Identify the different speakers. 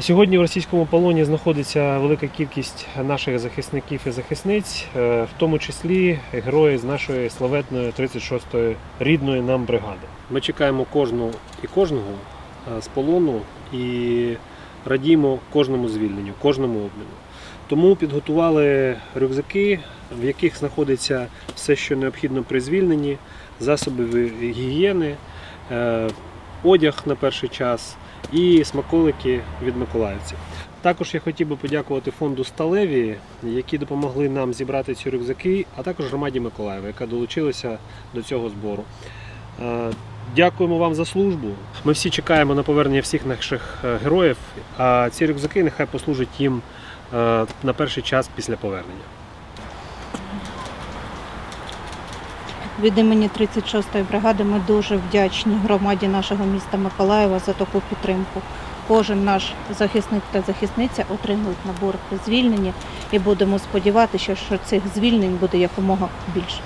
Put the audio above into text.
Speaker 1: Сьогодні в російському полоні знаходиться велика кількість наших захисників і захисниць, е, в тому числі герої з нашої славетної 36-ї рідної нам бригади. Ми чекаємо кожну і кожного е, з полону і радіємо кожному звільненню, кожному обміну. Тому підготували рюкзаки, в яких знаходиться все, що необхідно при звільненні, засоби гігієни, е, одяг на перший час і смаколики від миколаївців. Також я хотів би подякувати фонду Сталеві, які допомогли нам зібрати ці рюкзаки, а також громаді Миколаєва, яка долучилася до цього збору. Е, Дякуємо вам за службу. Ми всі чекаємо на повернення всіх наших е, героїв, а ці рюкзаки нехай послужать їм е, на перший час після повернення.
Speaker 2: Від імені 36-ї бригади ми дуже вдячні громаді нашого міста Миколаєва за таку підтримку. Кожен наш захисник та захисниця отримують набор звільнення і будемо сподіватися, що цих звільнень буде якомога більше.